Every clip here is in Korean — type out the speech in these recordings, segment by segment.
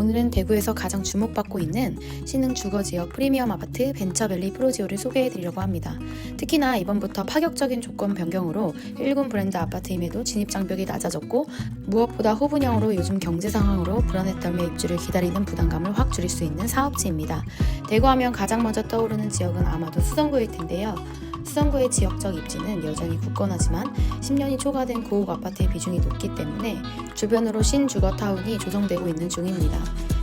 오늘은 대구에서 가장 주목받고 있는 신흥 주거 지역 프리미엄 아파트 벤처밸리 프로지오를 소개해 드리려고 합니다. 특히나 이번부터 파격적인 조건 변경으로 1군 브랜드 아파트임에도 진입 장벽이 낮아졌고 무엇보다 호분형으로 요즘 경제 상황으로 떨며 입주를 기다리는 부담감을 확 줄일 수 있는 사업지입니다. 대구하면 가장 먼저 떠오르는 지역은 아마도 수성구일 텐데요. 수성구의 지역적 입지는 여전히 굳건하지만 10년이 초과된 고급 아파트의 비중이 높기 때문에 주변으로 신주거타운이 조성되고 있는 중입니다.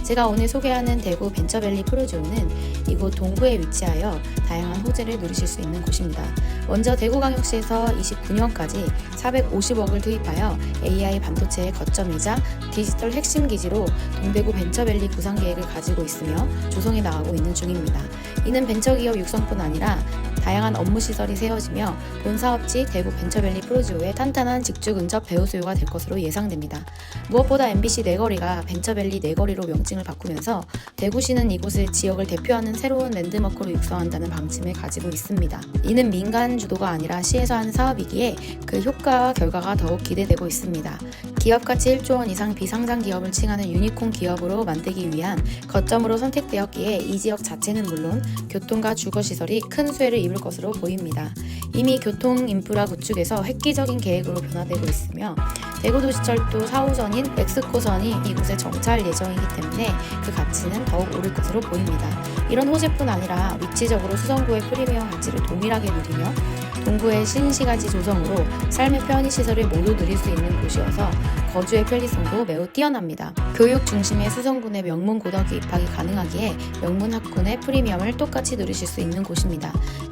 제가 오늘 소개하는 대구 벤처밸리 프로지오는 이곳 동구에 위치하여 다양한 호재를 누리실 수 있는 곳입니다. 먼저 대구광역시에서 29년까지 450억을 투입하여 AI 반도체의 거점이자 디지털 핵심 기지로 동대구 벤처밸리 구상 계획을 가지고 있으며 조성해 나가고 있는 중입니다. 이는 벤처기업 육성뿐 아니라 다양한 업무 시설이 세워지며 본 사업지 대구 벤처밸리 프로지오의 탄탄한 직주 근접 배후 수요가 될 것으로 예상됩니다. 무엇보다 MBC 내거리가 벤처밸리 내거리로 명칭을 바꾸면서 대구시는 이곳을 지역을 대표하는 새로운 랜드마크로 육성한다는 방침을 가지고 있습니다. 이는 민간 주도가 아니라 시에서 하는 사업이기에 그 효과와 결과가 더욱 기대되고 있습니다. 기업 가치 1조 원 이상 비상장 기업을 칭하는 유니콘 기업으로 만들기 위한 거점으로 선택되었기에 이 지역 자체는 물론 교통과 주거 시설이 큰 수혜를 입을 것으로 보입니다. 이미 교통 인프라 구축에서 획기적인 계획으로 변화되고 있으며 대구도시철도 4호선인 엑스코선이 이곳에 정차할 예정이기 때문에 그 가치는 더욱 오를 것으로 보입니다. 이런 호재뿐 아니라 위치적으로 수성구의 프리미엄 가치를 동일하게 누리며 동구의 신시가지 조성으로 삶의 편의 시설을 모두 누릴 수 있는 곳이어서 거주의 편리성도 매우 뛰어납니다. 교육 중심의 수성군의 명문 고등학교 입학이 가능하기에 명문 학군의 프리미엄을 똑같이 누리실 수 있는 곳입니다.